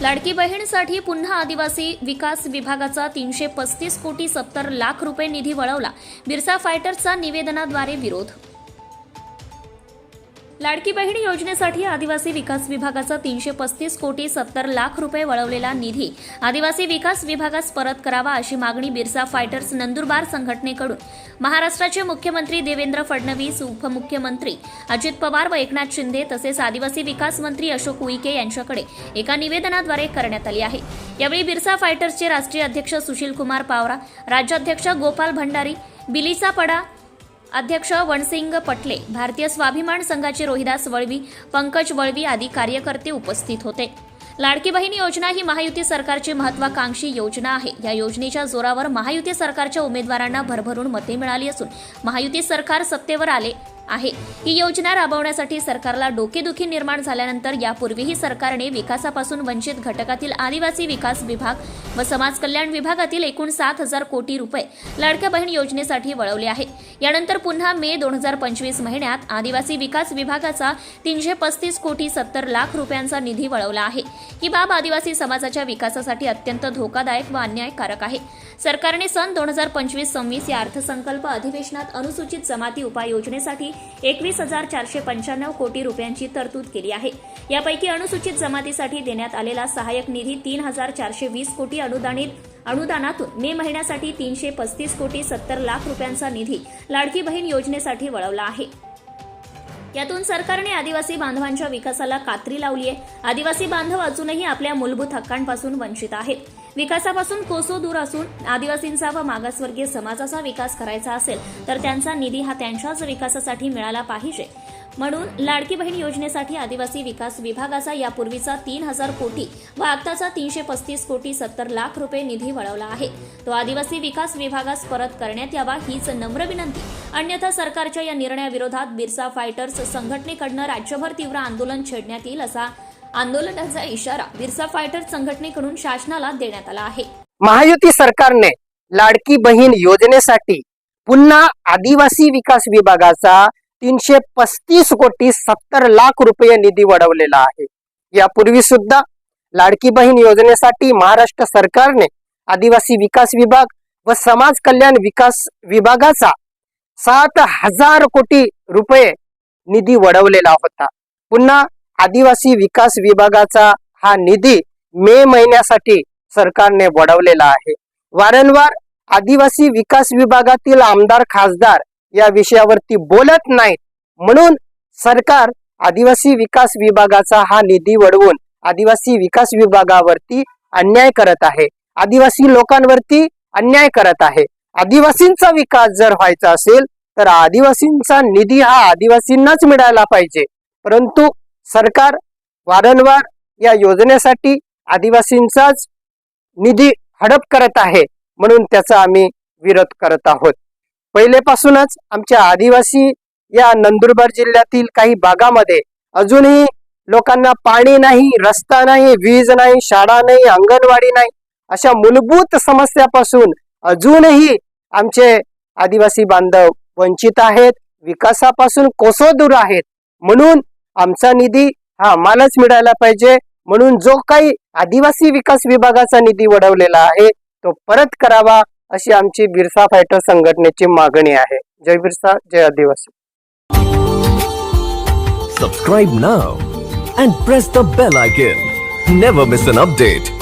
लाडकी बहीणसाठी पुन्हा आदिवासी विकास विभागाचा तीनशे पस्तीस कोटी सत्तर लाख रुपये निधी वळवला. बिरसा फायटर्सचा निवेदनाद्वारे विरोध लाडकी बहीण योजनेसाठी आदिवासी विकास विभागाचा तीनशे पस्तीस कोटी सत्तर लाख रुपये वळवलेला निधी. आदिवासी विकास विभागास परत करावा अशी मागणी बिरसा फायटर्स नंदुरबार संघटनेकडून. महाराष्ट्राचे मुख्यमंत्री देवेंद्र फडणवीस उपमुख्यमंत्री अजित पवार व एकनाथ शिंदे तसेच आदिवासी विकास मंत्री अशोक उईके यांच्याकडे एका निवेदनाद्वारे करण्यात आली आहे. यावेळी बिरसा फायटर्सचे राष्ट्रीय अध्यक्ष सुशील कुमार पावरा राज्याध्यक्ष गोपाल भंडारी बिलिसा पडा अध्यक्ष वणसिंग पटले भारतीय स्वाभिमान संघाचे रोहिदास वळवी पंकज वळवी आदी कार्यकर्ते उपस्थित होते. लाडकी बहीण योजना ही महायुती सरकारची महत्वाकांक्षी योजना आहे. या योजनेच्या जोरावर महायुती सरकारच्या उमेदवारांना भरभरून मते मिळाली असून महायुती सरकार सत्तेवर आले आहे. ही योजना राबवण्यासाठी सरकारला डोकेदुखी निर्माण झाल्यानंतर यापूर्वीही सरकारने विकासापासून वंचित घटकातील आदिवासी विकास विभाग व समाज कल्याण विभागातील एकूण सात हजार कोटी रुपये लाडक्या बहीण योजनेसाठी वळवले आहे. यानंतर पुन्हा मे दोन हजार पंचवीस महिन्यात आदिवासी विकास विभागाचा तीनशे पस्तीस कोटी सत्तर लाख रुपयांचा निधी वळवला आहे. ही बाब आदिवासी समाजाच्या विकासासाठी अत्यंत धोकादायक व अन्यायकारक आहे. सरकारने सन दोन हजार पंचवीस सव्वीस या अर्थसंकल्प अधिवेशनात अनुसूचित जमाती उपाययोजनेसाठी एकवीस हजार चारशे पंच्याण्णव कोटी रुपयांची तरतूद केली आहे. यापैकी अनुसूचित जमातीसाठी देण्यात आलेला सहाय्यक निधी तीन हजार चारशे वीस कोटी अनुदानित अनुदानातून मे महिन्यासाठी तीनशे पस्तीस कोटी सत्तर लाख रुपयांचा निधी लाडकी बहीण योजनेसाठी वळवला आहे. यातून सरकारने आदिवासी बांधवांच्या विकासाला कात्री लावली आहे आदिवासी बांधव अजूनही आपल्या मूलभूत हक्कांपासून वंचित आहेत. विकासापासून कोसो दूर असून आदिवासींचा व मागासवर्गीय समाजाचा विकास करायचा असेल तर त्यांचा निधी हा त्यांच्याच विकासासाठी मिळाला पाहिजे. म्हणून लाडकी बहीण योजनेसाठी आदिवासी विकास विभागाचा यापूर्वीचा तीन हजार कोटी व आत्ताचा तीनशे पस्तीस कोटी सत्तर लाख रुपये निधी वळवला आहे. तो आदिवासी विकास विभागास परत करण्यात यावा हीच नम्र विनंती. अन्यथा सरकारच्या या निर्णयाविरोधात बिरसा फायटर्स संघटनेकडनं राज्यभर तीव्र आंदोलन छेडण्यात येईल असा आंदोलनाचा इशारा बिरसा फायटर संघटनेकडून शासनाला देण्यात आला आहे. महायुती सरकारने लाडकी बहीण योजनेसाठी पुन्हा आदिवासी विकास विभागाचा तीनशे पस्तीस कोटी सत्तर लाख रुपये निधी वळवलेला आहे. यापूर्वी सुद्धा लाडकी बहीण योजनेसाठी महाराष्ट्र सरकारने आदिवासी विकास विभाग व समाज कल्याण विकास विभागाचा सात हजार कोटी रुपये निधी वळवलेला होता. पुन्हा आदिवासी विकास विभागाचा हा निधी मे महिन्यासाठी सरकारने वळवलेला आहे. वारंवार आदिवासी विकास विभागातील आमदार खासदार या विषयावरती बोलत नाहीत. म्हणून सरकार आदिवासी विकास विभागाचा हा निधी वळवून आदिवासी विकास विभागावरती अन्याय करत आहे. आदिवासी लोकांवरती अन्याय करत आहे. आदिवासींचा विकास जर व्हायचा असेल तर आदिवासींचा निधी हा आदिवासींनाच मिळायला पाहिजे. परंतु सरकार वारंवार या योजनेसाठी आदिवासींचाच निधी हडप करत आहे म्हणून त्याचा आम्ही विरोध करत आहोत. पहिलेपासूनच आमच्या आदिवासी या नंदुरबार जिल्ह्यातील काही भागामध्ये अजूनही लोकांना पाणी नाही रस्ता नाही वीज नाही शाळा नाही अंगणवाडी नाही अशा मूलभूत समस्यापासून अजूनही आमचे आदिवासी बांधव वंचित आहेत विकासापासून कोसो दूर आहेत म्हणून आमचा निधी हा आम्हालाच मिळायला पाहिजे. म्हणून जो काही आदिवासी विकास विभागाचा निधी वडवलेला आहे तो परत करावा अशी आमची बिरसा फायटर संघटनेची मागणी आहे. जय बिरसा जय आदिवासी. Subscribe now and press the bell icon never miss an update